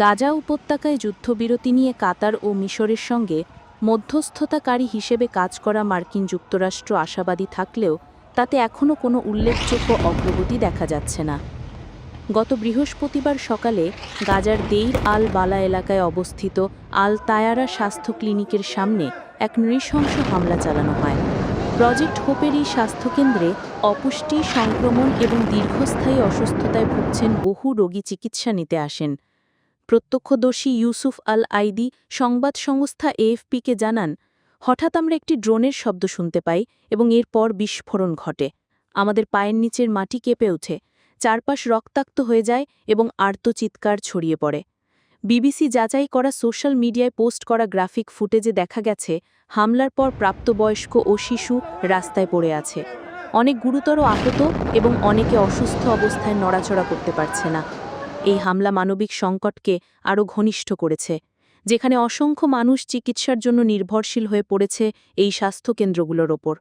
গাজা উপত্যকায় যুদ্ধবিরতি নিয়ে কাতার ও মিশরের সঙ্গে মধ্যস্থতাকারী হিসেবে কাজ করা মার্কিন যুক্তরাষ্ট্র আশাবাদী থাকলেও তাতে এখনও কোনো উল্লেখযোগ্য অগ্রগতি দেখা যাচ্ছে না। গত বৃহস্পতিবার সকালে গাজার দেইর আল বালা এলাকায় অবস্থিত আল তায়ারা স্বাস্থ্য ক্লিনিকের সামনে এক নৃশংস হামলা চালানো হয়। প্রজেক্ট হোপের এই স্বাস্থ্যকেন্দ্রে অপুষ্টি, সংক্রমণ এবং দীর্ঘস্থায়ী অসুস্থতায় ভুগছেন বহু রোগী চিকিৎসা নিতে আসেন। প্রত্যক্ষদর্শী ইউসুফ আল আইদি সংবাদ সংস্থা এএফপিকে জানান, হঠাৎ আমরা একটি ড্রোনের শব্দ শুনতে পাই এবং এরপর বিস্ফোরণ ঘটে। আমাদের পায়ের নিচের মাটি কেঁপে ওঠে, চারপাশ রক্তাক্ত হয়ে যায় এবং আর্তচিৎকার ছড়িয়ে পড়ে। বিবিসি যাচাই করা সোশ্যাল মিডিয়ায় পোস্ট করা গ্রাফিক ফুটেজে দেখা গেছে, হামলার পর প্রাপ্তবয়স্ক ও শিশু রাস্তায় পড়ে আছে। অনেক গুরুতর আহত এবং অনেকে অসুস্থ অবস্থায় নড়াচড়া করতে পারছে না। এই হামলা মানবিক সংকটকে আরও ঘনিষ্ঠ করেছে, যেখানে অসংখ্য মানুষ চিকিৎসার জন্য নির্ভরশীল হয়ে পড়েছে এই স্বাস্থ্যকেন্দ্রগুলোর ওপর।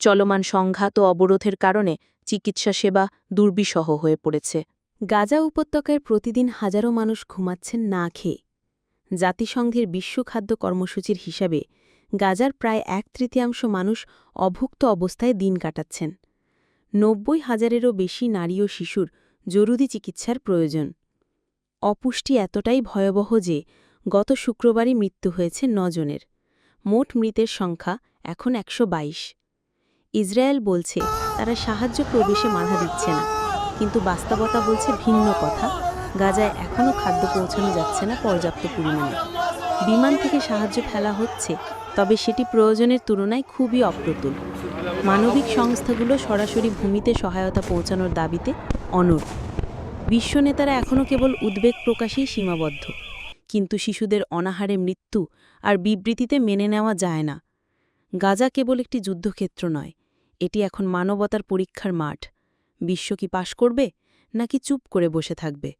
চলমান সংঘাত ও অবরোধের কারণে চিকিৎসা সেবা দুর্বিষহ হয়ে পড়েছে। গাজা উপত্যকায় প্রতিদিন হাজারো মানুষ ঘুমাচ্ছেন না খেয়ে। জাতিসংঘের বিশ্ব খাদ্য কর্মসূচির হিসাবে গাজার প্রায় এক তৃতীয়াংশ মানুষ অভুক্ত অবস্থায় দিন কাটাচ্ছেন। নব্বই হাজারেরও বেশি নারী ও শিশুর জরুরি চিকিৎসার প্রয়োজন। অপুষ্টি এতটাই ভয়াবহ যে গত শুক্রবারই মৃত্যু হয়েছে নজনের। মোট মৃতের সংখ্যা এখন একশো বাইশ। ইসরায়েল বলছে তারা সাহায্য প্রবেশে বাধা দিচ্ছে না, কিন্তু বাস্তবতা বলছে ভিন্ন কথা। গাজায় এখনও খাদ্য পৌঁছানো যাচ্ছে না পর্যাপ্ত পরিমাণে। বিমান থেকে সাহায্য ফেলা হচ্ছে, তবে সেটি প্রয়োজনের তুলনায় খুবই অপ্রতুল। মানবিক সংস্থাগুলো সরাসরি ভূমিতে সহায়তা পৌঁছানোর দাবিতে অনড় বিশ্ব নেতারা এখনও কেবল উদ্বেগ প্রকাশেই সীমাবদ্ধ। কিন্তু শিশুদের অনাহারে মৃত্যু আর বিবৃতিতে মেনে নেওয়া যায় না। গাজা কেবল একটি যুদ্ধক্ষেত্র নয়, এটি এখন মানবতার পরীক্ষার মাঠ। বিশ্ব কি পাশ করবে, নাকি চুপ করে বসে থাকবে?